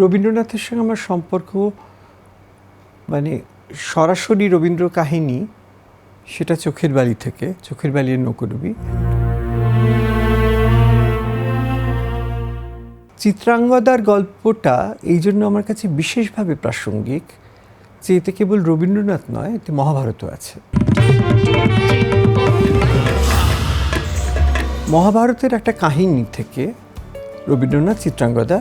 রবীন্দ্রনাথের সঙ্গে আমার সম্পর্ক মানে সরাসরি রবীন্দ্র কাহিনী, সেটা চোখের বালি থেকে, চোখের বালির নৌকডুবি। চিত্রাঙ্গদার গল্পটা এই জন্য আমার কাছে বিশেষভাবে প্রাসঙ্গিক, যে এতে কেবল রবীন্দ্রনাথ নয়, এতে মহাভারতও আছে। মহাভারতের একটা কাহিনী থেকে রবীন্দ্রনাথ, চিত্রাঙ্গদা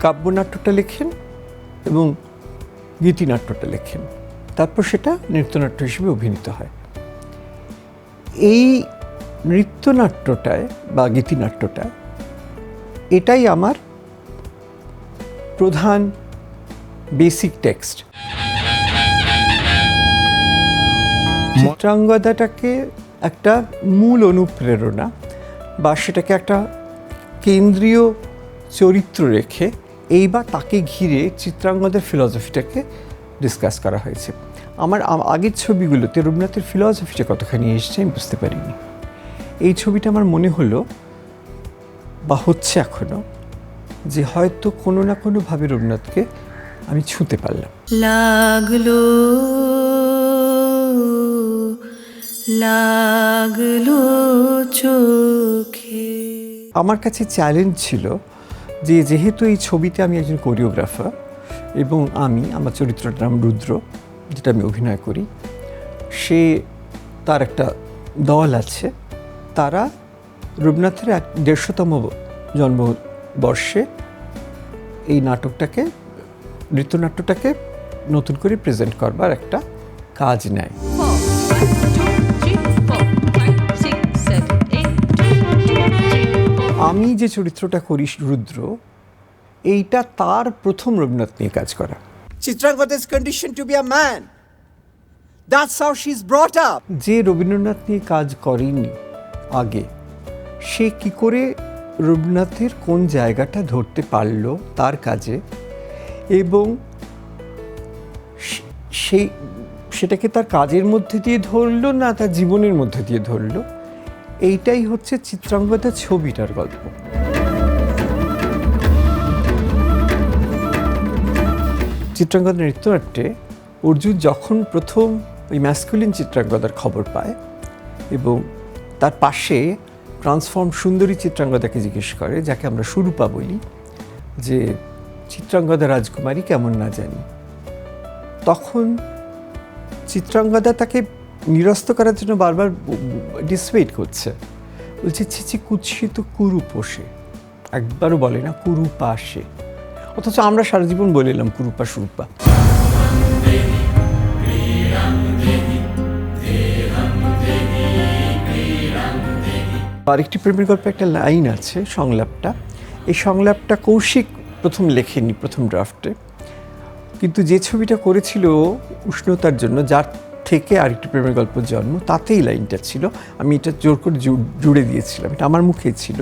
কাব্যনাট্যটা লেখেন এবং গীতিনাট্যটা লেখেন। তারপর সেটা নৃত্যনাট্য হিসেবে অভিনীত হয়। এই নৃত্যনাট্যটায় বা গীতিনাট্যটায় এটাই আমার প্রধান বেসিক টেক্সট। চিত্রাঙ্গদাটাকে একটা মূল অনুপ্রেরণা বা সেটাকে একটা কেন্দ্রীয় চরিত্র রেখে এইবার তাকে ঘিরে চিত্রাঙ্গদের ফিলসফিটাকে ডিসকাস করা হয়েছে। আমার আগের ছবিগুলোতে রবীন্দ্রনাথের ফিলসফিটা কতখানি এসছে আমি বুঝতে পারিনি। এই ছবিটা আমার মনে হলো বা হচ্ছে এখনও যে হয়তো কোনো না কোনোভাবে রবীন্দ্রনাথকে আমি ছুঁতে পারলাম। লাগল লাগল চোখে। আমার কাছে চ্যালেঞ্জ ছিল যে যেহেতু এই ছবিতে আমি একজন কোরিওগ্রাফার এবং আমি, আমার চরিত্রটার নাম রুদ্র, যেটা আমি অভিনয় করি, সে তার একটা দল আছে। তারা রবীন্দ্রনাথের এক দেড়শোতম জন্মবর্ষে এই নাটকটাকে নৃত্যনাট্যটাকে নতুন করে প্রেজেন্ট করবার একটা কাজ নেয়। আমি যে চরিত্রটা করি রুদ্র এইটা তার প্রথম রবীন্দ্রনাথ নিয়ে কাজ করা Chitrangada is conditioned to be a man. That's how she's brought up. যে রবীন্দ্রনাথ নিয়ে কাজ করেনি আগে সে কি করে রবীন্দ্রনাথের কোন জায়গাটা ধরতে পারল তার কাজে এবং সেই সেটাকে তার কাজের মধ্যে দিয়ে ধরলো না তার জীবনের মধ্যে দিয়ে ধরলো এইটাই হচ্ছে চিত্রাঙ্গদা ছবিটার গল্প। চিত্রাঙ্গদা নৃত্যনাট্যে অর্জুন যখন প্রথম ওই ম্যাসকুলিন চিত্রাঙ্গদার খবর পায় এবং তার পাশে ট্রান্সফর্ম সুন্দরী চিত্রাঙ্গদাকে জিজ্ঞেস করে, যাকে আমরা সুরূপা বলি, যে চিত্রাঙ্গদা রাজকুমারী কেমন না জানি? তখন চিত্রাঙ্গদা তাকে নিরস্ত করার জন্য বারবার ডিসওয়েট করছে। বলছে ছিছি কুৎসিত কুরু পোষে একবারও বলে না কুরুপা সে অথচ আমরা সারা জীবন বলে এলাম, কুরুপা, সুরূপা। আরেকটি প্রেমের গল্পে একটা লাইন আছে, সংলাপটা। এই সংলাপটা কৌশিক প্রথম লেখেনি প্রথম ড্রাফটে। কিন্তু যে ছবিটা করেছিল উষ্ণতার জন্য, যার থেকে আরেকটি প্রেমের গল্প জন্ম, তাতেই লাইনটা ছিল। আমি এটা জোর করে জুড়ে দিয়েছিলাম। এটা আমার মুখে ছিল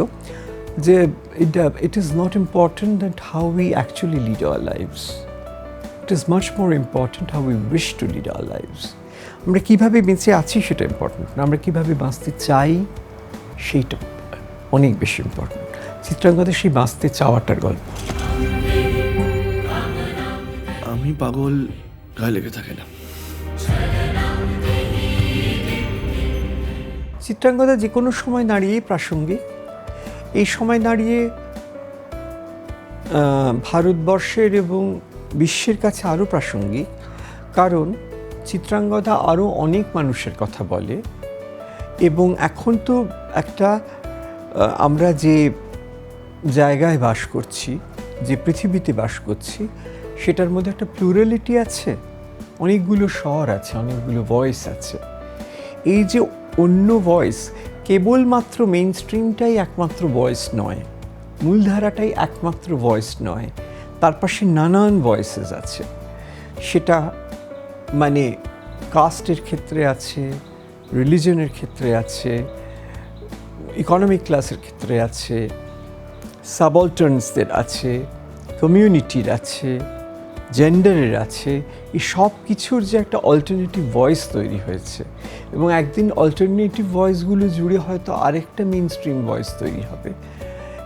যে এটা it is not important that how we actually lead our lives it is much more important how we wish to lead our lives আমরা কীভাবে বেঁচে আছি সেটা ইম্পর্ট্যান্ট না। আমরা কীভাবে বাঁচতে চাই সেইটা অনেক বেশি ইম্পর্ট্যান্ট চিত্রাঙ্গদের সেই বাঁচতে চাওয়াটার গল্প। আমি পাগল গায়ে লেগে থাকে না। চিত্রাঙ্গদা যে কোনো সময় দাঁড়িয়েই প্রাসঙ্গিক। এই সময় দাঁড়িয়ে ভারতবর্ষের এবং বিশ্বের কাছে আরও প্রাসঙ্গিক। কারণ চিত্রাঙ্গদা আরও অনেক মানুষের কথা বলে এবং এখন তো একটা আমরা যে জায়গায় বাস করছি, যে পৃথিবীতে বাস করছি, সেটার মধ্যে একটা প্লুরালিটি আছে, অনেকগুলো স্বর আছে, অনেকগুলো ভয়েস আছে। এই যে অন্য ভয়েস কেবলমাত্র মেইন স্ট্রিমটাই একমাত্র ভয়েস নয়, মূলধারাটাই একমাত্র ভয়েস নয়, তার পাশে নানান ভয়েসেস আছে। সেটা মানে কাস্টের ক্ষেত্রে আছে রিলিজনের ক্ষেত্রে আছে ইকোনমিক ক্লাসের ক্ষেত্রে আছে সাবঅল্টার্নসদের আছে কমিউনিটির আছে জেন্ডারের আছে, এই সব কিছুর যে একটা অল্টারনেটিভ ভয়েস তৈরি হয়েছে। এবং একদিন অল্টারনেটিভ ভয়েসগুলো জুড়ে হয়তো আরেকটা মেন স্ট্রিম ভয়েস তৈরি হবে।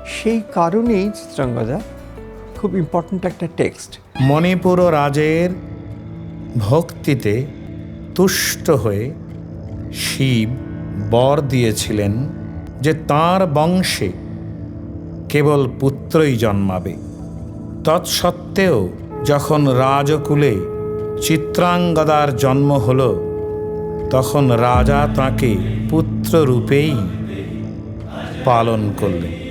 সেই কারণেই চিত্রাঙ্গদা, খুব ইম্পর্ট্যান্ট একটা টেক্সট মণিপুর রাজের ভক্তিতে তুষ্ট হয়ে শিব বর দিয়েছিলেন যে তাঁর বংশে কেবল পুত্রই জন্মাবে। তৎসত্ত্বেও যখন রাজকুলে চিত্রাঙ্গদার জন্ম হল তখন রাজা তাঁকে পুত্ররূপেই পালন করলেন।